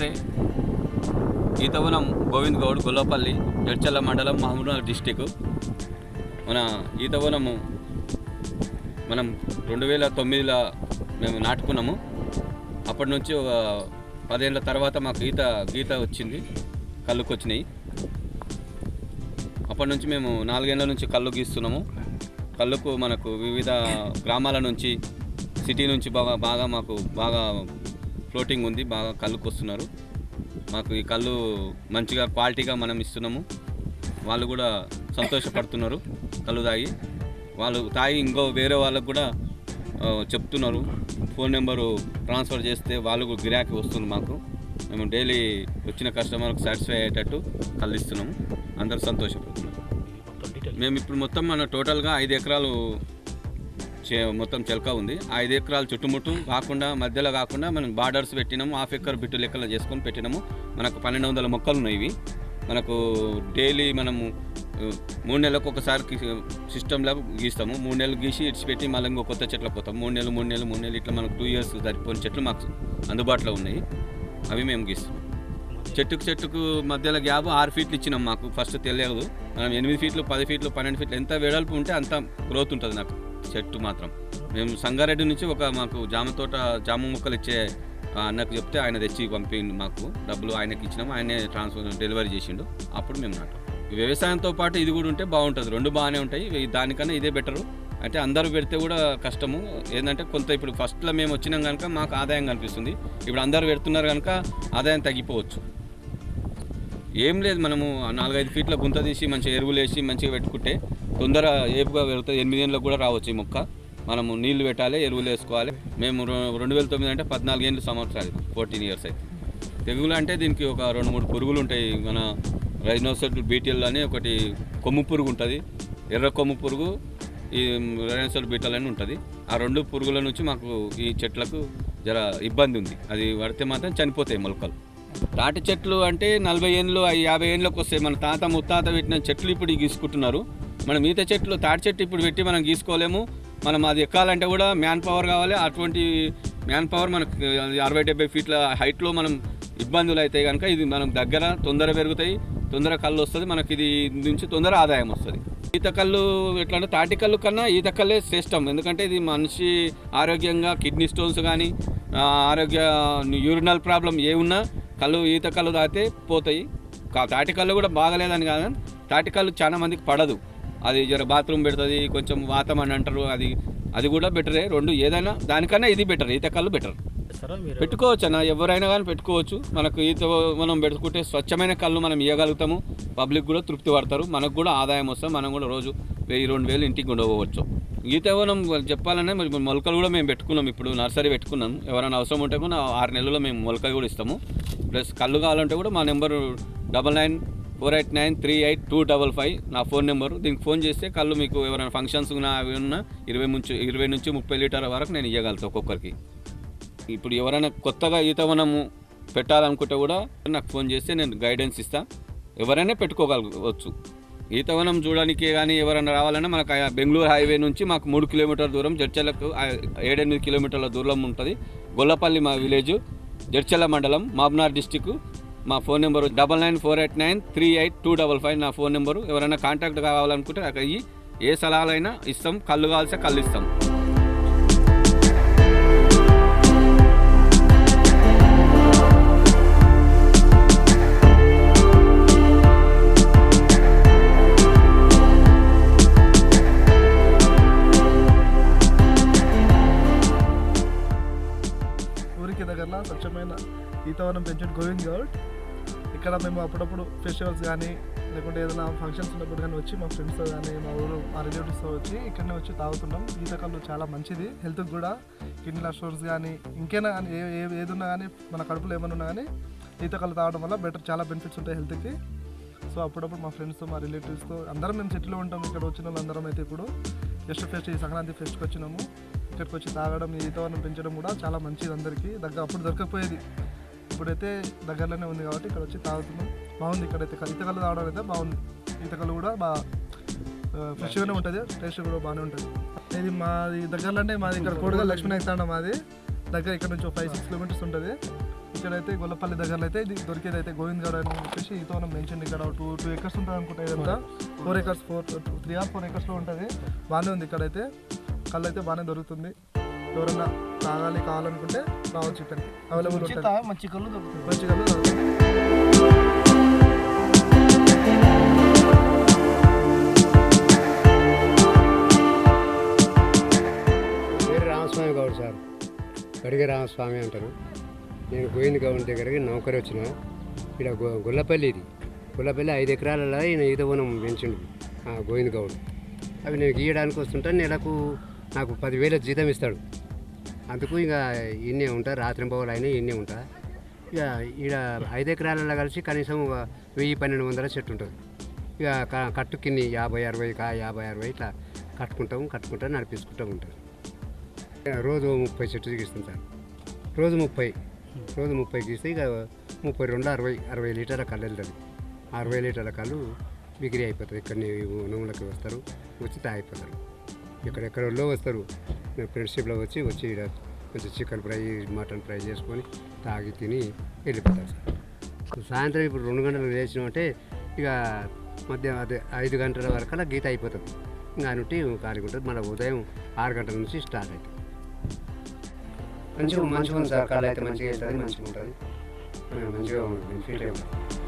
నమస్తే. ఈతవనం గోవింద్ గౌడ్ గొల్లపల్లి జడ్చల్ల మండలం మహబూబ్నగర్ డిస్టిక్. మన ఈతవనము మనం రెండు వేల తొమ్మిదిలో మేము నాటుకున్నాము. అప్పటి నుంచి ఒక పదేళ్ళ తర్వాత మాకు ఈత గీత వచ్చింది కళ్ళుకు వచ్చినాయి అప్పటి నుంచి మేము నాలుగేళ్ళ నుంచి కళ్ళు గీస్తున్నాము. కళ్ళుకు మనకు వివిధ గ్రామాల నుంచి సిటీ నుంచి బాగా బాగా మాకు బాగా ఫ్లోటింగ్ ఉంది బాగా కళ్ళుకు వస్తున్నారు మాకు ఈ కళ్ళు మంచిగా క్వాలిటీగా మనం ఇస్తున్నాము. వాళ్ళు కూడా సంతోషపడుతున్నారు కళ్ళు తాగి. వాళ్ళు తాగి ఇంకో వేరే వాళ్ళకు కూడా చెప్తున్నారు. ఫోన్ నెంబరు ట్రాన్స్ఫర్ చేస్తే వాళ్ళు గిరాకీ వస్తుంది మాకు. మేము డైలీ వచ్చిన కస్టమర్కి సాటిస్ఫై అయ్యేటట్టు కళ్ళు ఇస్తున్నాము. అందరూ సంతోషపడుతున్నారు. మేము ఇప్పుడు మొత్తం మన టోటల్గా ఐదు ఎకరాలు మొత్తం చెలక ఉంది. ఐదు ఎకరాలు చుట్టుముట్టు కాకుండా మధ్యలో కాకుండా మనం బార్డర్స్ పెట్టినాము. హాఫ్ ఎకర్ బిట్టు లెక్కలు చేసుకొని పెట్టినాము. మనకు పన్నెండు వందల మొక్కలు ఉన్నాయి ఇవి. మనకు డైలీ మనము మూడు నెలలకు ఒకసారి సిస్టంలో గీస్తాము. మూడు నెలలు గీసి ఇడిచిపెట్టి మళ్ళీ ఇంకో కొత్త చెట్లకు పోతాం. మూడు నెలలు మూడు నెలలు మూడు నెలలు ఇట్లా మనకు టూ ఇయర్స్ సరిపోయిన చెట్లు మాకు అందుబాటులో ఉన్నాయి. అవి మేము గీస్తాం. చెట్టుకు చెట్టుకు మధ్యలో గ్యాప్ ఆరు ఫీట్లు ఇచ్చినాం మాకు. ఫస్ట్ తెలియదు. మనం ఎనిమిది ఫీట్లు పది ఫీట్లు పన్నెండు ఫీట్లు ఎంత వెడల్పు ఉంటే అంత గ్రోత్ ఉంటుంది నాకు. చెట్టు మాత్రం. మేము సంగారెడ్డి నుంచి ఒక మాకు జామ తోట జామ మొక్కలు ఇచ్చే ఆ అన్నకు చెప్తే ఆయన తెచ్చి పంపిండు మాకు. డబ్బులు ఆయనకి ఇచ్చినాము ఆయనే ట్రాన్స్ఫర్ డెలివరీ చేసిండు. అప్పుడు మేము నాటాం. ఈ వ్యవసాయంతో పాటు ఇది కూడా ఉంటే బాగుంటుంది. రెండు బాగానే ఉంటాయి. దానికన్నా ఇదే బెటరు. అంటే అందరూ పెడితే కూడా కష్టము. ఏంటంటే కొంత ఇప్పుడు ఫస్ట్లో మేము వచ్చినాం కనుక మాకు ఆదాయం కనిపిస్తుంది. ఇప్పుడు అందరూ పెడుతున్నారు కనుక ఆదాయం తగ్గిపోవచ్చు. ఏం లేదు మనము నాలుగైదు ఫీట్ల గుంత తీసి మంచిగా ఎరువులు వేసి మంచిగా పెట్టుకుంటే తొందర ఏపుగా పెరుగుతుంది. ఎనిమిది ఏళ్ళకు కూడా రావచ్చు ఈ మొక్క. మనము నీళ్ళు పెట్టాలి ఎరువులు వేసుకోవాలి. మేము రెండు వేల తొమ్మిది అంటే పద్నాలుగు ఏళ్ళు సంవత్సరాలు ఫోర్టీన్ ఇయర్స్ అయితే. తెగులు అంటే దీనికి ఒక రెండు మూడు పురుగులు ఉంటాయి. మన రైనోసెట్ బీటీఎల్ అని ఒకటి కొమ్ము పురుగు ఉంటుంది. ఎర్ర కొమ్ము పురుగు ఈ రైనోసెట్ బీటల్ అని ఉంటుంది. ఆ రెండు పురుగుల నుంచి మాకు ఈ చెట్లకు జర ఇబ్బంది ఉంది. అది పడితే మాత్రం చనిపోతాయి మొలకలు. తాటి చెట్లు అంటే నలభై ఏళ్ళు యాభై ఏళ్ళకి వస్తాయి మన తాత ముత్తాత పెట్టిన చెట్లు ఇప్పుడు గీసుకుంటున్నారు. మనం ఈత చెట్లు తాటి చెట్టు ఇప్పుడు పెట్టి మనం గీసుకోలేము. మనం అది ఎక్కాలంటే కూడా మ్యాన్ పవర్ కావాలి. అటువంటి మ్యాన్ పవర్ మనకు అరవై డెబ్బై ఫీట్ల హైట్లో మనం ఇబ్బందులు అయితే కనుక ఇది మనం దగ్గర తొందర పెరుగుతాయి. తొందర కళ్ళు వస్తుంది. మనకి ఇది నుంచి తొందర ఆదాయం వస్తుంది. ఈత కళ్ళు ఎట్లా అంటే తాటి కళ్ళు కన్నా ఈత కళ్ళే శ్రేష్టం. ఎందుకంటే ఇది మనిషి ఆరోగ్యంగా కిడ్నీ స్టోన్స్ కానీ ఆరోగ్య యూరినల్ ప్రాబ్లం ఏ ఉన్నా కళ్ళు ఈత కళ్ళు తాగితే పోతాయి. కా- తాటి కళ్ళు కూడా బాగలేదని కాదు. కానీ తాటి కళ్ళు చాలా మందికి పడదు. అది జర బాత్రూమ్ పెడుతుంది కొంచెం వాతం అని అంటారు. అది అది కూడా బెటరే. రెండు ఏదైనా దానికన్నా ఇది బెటర్ ఈత కళ్ళు బెటర్. పెట్టుకోవచ్చు అన్న. ఎవరైనా కానీ పెట్టుకోవచ్చు. మనకు ఈత మనం పెట్టుకుంటే స్వచ్ఛమైన కళ్ళు మనం ఇవ్వగలుగుతాము పబ్లిక్ కూడా తృప్తి పడతారు. మనకు కూడా ఆదాయం వస్తుంది. మనం కూడా రోజు వెయ్యి రెండు వేలు ఇంటికి ఉండవచ్చు ఈత వనం చెప్పాలంటే మరి మొలకలు కూడా మేము పెట్టుకున్నాం ఇప్పుడు నర్సరీ పెట్టుకున్నాం. ఎవరైనా అవసరం ఉంటే కూడా ఆరు నెలల్లో మేము మొలకలు కూడా ఇస్తాము. ప్లస్ కళ్ళు కావాలంటే కూడా మా number double nine four eight nine three eight two double five నా ఫోన్ నెంబరు. దీనికి ఫోన్ చేస్తే కళ్ళు మీకు ఎవరైనా ఫంక్షన్స్ ఉన్నా అవి ఉన్నా ఇరవై నుంచి ఇరవై నుంచి ముప్పై లీటర్ల వరకు నేను ఇవ్వగలుగుతాను ఒక్కొక్కరికి. ఇప్పుడు ఎవరైనా కొత్తగా ఈతవనము పెట్టాలనుకుంటే కూడా నాకు ఫోన్ చేస్తే నేను గైడెన్స్ ఇస్తాను ఎవరైనా పెట్టుకోగలవచ్చు ఈతవనం చూడడానికి కానీ ఎవరైనా రావాలన్నా మనకు ఆ బెంగళూరు హైవే నుంచి మాకు మూడు కిలోమీటర్ల దూరం జడ్చలకు ఏడెనిమిది కిలోమీటర్ల దూరం ఉంటుంది. గొల్లపల్లి మా విలేజ్ జడ్చల్ల మండలం మాబ్నార్ డిస్టిక్ మా phone number double nine four eight nine three eight two double five నా ఫోన్ నెంబరు. ఎవరైనా కాంటాక్ట్ కావాలనుకుంటే అక్కడ ఏ సలహాలైనా ఇస్తాం కళ్ళు కావాల్సే కళ్ళు ఇస్తాం. ఊరికి దగ్గరలో స్వచ్ఛమైన ఈతవనం పెంచుడు గోవింద్ గౌడ్ ఇక్కడ మేము అప్పుడప్పుడు ఫెస్టివల్స్ కానీ లేకుంటే ఏదైనా ఫంక్షన్స్ ఉన్నప్పుడు కానీ వచ్చి మా ఫ్రెండ్స్తో కానీ మా ఊరు మా రిలేటివ్స్తో వచ్చి ఇక్కడనే వచ్చి తాగుతున్నాం ఈతకాలు చాలా మంచిది. హెల్త్కి కూడా కిడ్నీ స్టోన్స్ కానీ ఇంకేనా కానీ ఏ ఏ- ఏది ఉన్నా కానీ మన కడుపులో ఏమైనా ఉన్నా కానీ ఈతకాలు తాగడం వల్ల బెటర్ చాలా బెనిఫిట్స్ ఉంటాయి హెల్త్కి. సో అప్పుడప్పుడు మా ఫ్రెండ్స్తో మా రిలేటివ్స్తో అందరం మేము చెట్లు ఉంటాం. ఇక్కడ వచ్చిన వాళ్ళందరం అయితే ఇప్పుడు జస్ట్ ఫెస్ట్ ఈ సంక్రాంతి ఫెస్ట్కి వచ్చినాము. ఇక్కడికి వచ్చి తాగడం ఈతవనం పెంచడం కూడా చాలా మంచిది అందరికీ. దగ్గర అప్పుడు దొరకకపోయేది. ఇప్పుడైతే దగ్గరలోనే ఉంది కాబట్టి ఇక్కడ వచ్చి తాగుతున్నాం. బాగుంది ఇక్కడైతే ఈతకల్లు తాగడం అయితే బాగుంది. ఈతకల్లు కూడా బాగా ఫ్రెష్గానే ఉంటుంది. టేస్ట్ కూడా బాగానే ఉంటుంది. ఇది మాది దగ్గరలో అంటే మాది ఇక్కడ కోడుగా లక్ష్మీ తాండ మాది. దగ్గర ఇక్కడ నుంచి ఒక ఫైవ్ సిక్స్ కిలోమీటర్స్ ఉంటుంది. ఇక్కడైతే గొల్లపల్లి దగ్గరలో అయితే ఇది దొరికేది అయితే గోవింద్ గౌడ్ అని చెప్పేసి ఈతవనం మెన్షన్ ఇక్కడ టూ టూ ఎకర్స్ ఉంటుంది అనుకుంటా ఇదంతా. Four acres four three or four ఎకర్స్లో ఉంటుంది. బాగానే ఉంది ఇక్కడైతే. కళ్ళు అయితే బాగానే దొరుకుతుంది. ఎవరన్నా తాగాలి కావాలనుకుంటే రావచ్చు ఇక్కడికి. అవైలబుల్ ఉంటుంది. మంచి కళ్ళు దొరుకుతుంది మంచి కళ్ళు దొరుకుతుంది రామస్వామి గౌడ్ సార్. గడిగ రామస్వామి అంటారు. నేను గోవింద్ గౌడ్ దగ్గరికి నౌకరి వచ్చిన. ఇక్కడ గొ గొల్లపల్లి ఇది. గొల్లపల్లి ఐదు ఎకరాలలో ఈయన ఈత వనం పెంచిండు గోవింద్ గౌడ్. అవి నేను గీయడానికి వస్తుంటే నెలకు నాకు పదివేల జీతం ఇస్తాడు. అందుకు ఇక ఇన్నే ఉంటా రాత్రి పోవాలి అయినా ఇన్నే ఉంటా. ఇక ఈడ ఐదు ఎకరాలలో కలిసి కనీసం ఒక వెయ్యి పన్నెండు వందల చెట్టు ఉంటుంది. ఇక క- కట్టు యాభై అరవై కా యాభై అరవై ఇట్లా కట్టుకుంటాము కట్టుకుంటా నడిపించుకుంటూ ఉంటాం. రోజు ముప్పై చెట్టు గీస్తాం సార్. రోజు ముప్పై. రోజు ముప్పై గీస్తే ఇక ముప్పై రెండు అరవై అరవై లీటర్ల కళ్ళు వెళ్తుంది. అరవై లీటర్ల కళ్ళు బిక్రీ అయిపోతుంది. ఇక్కడ నూనెలకి వస్తారు వచ్చి తాగిపోతారు. ఎక్కడెక్కడో వస్తారు. ఫ్రెండ్షిప్లో వచ్చి వచ్చి కొంచెం చికెన్ ఫ్రై మటన్ ఫ్రై చేసుకొని తాగి తిని వెళ్ళిపోతారు సార్. సాయంత్రం ఇప్పుడు రెండు గంటలకు లేచినామంటే ఇక మధ్యాహ్నం అదే ఐదు గంటల వరకు అలా గీత అయిపోతుంది. ఇంకా నుండి ఖాళీగా ఉంటుంది. మన ఉదయం ఆరు గంటల నుంచి స్టార్ట్ అవుతుంది. మంచిగా మంచిగా ఉంది సార్. కాళ్ళు అయితే మంచిగా వెళ్తుంది మంచిగా ఉంటుంది. మంచిగా ఉంది. బెనిఫిట్ ఉంటుంది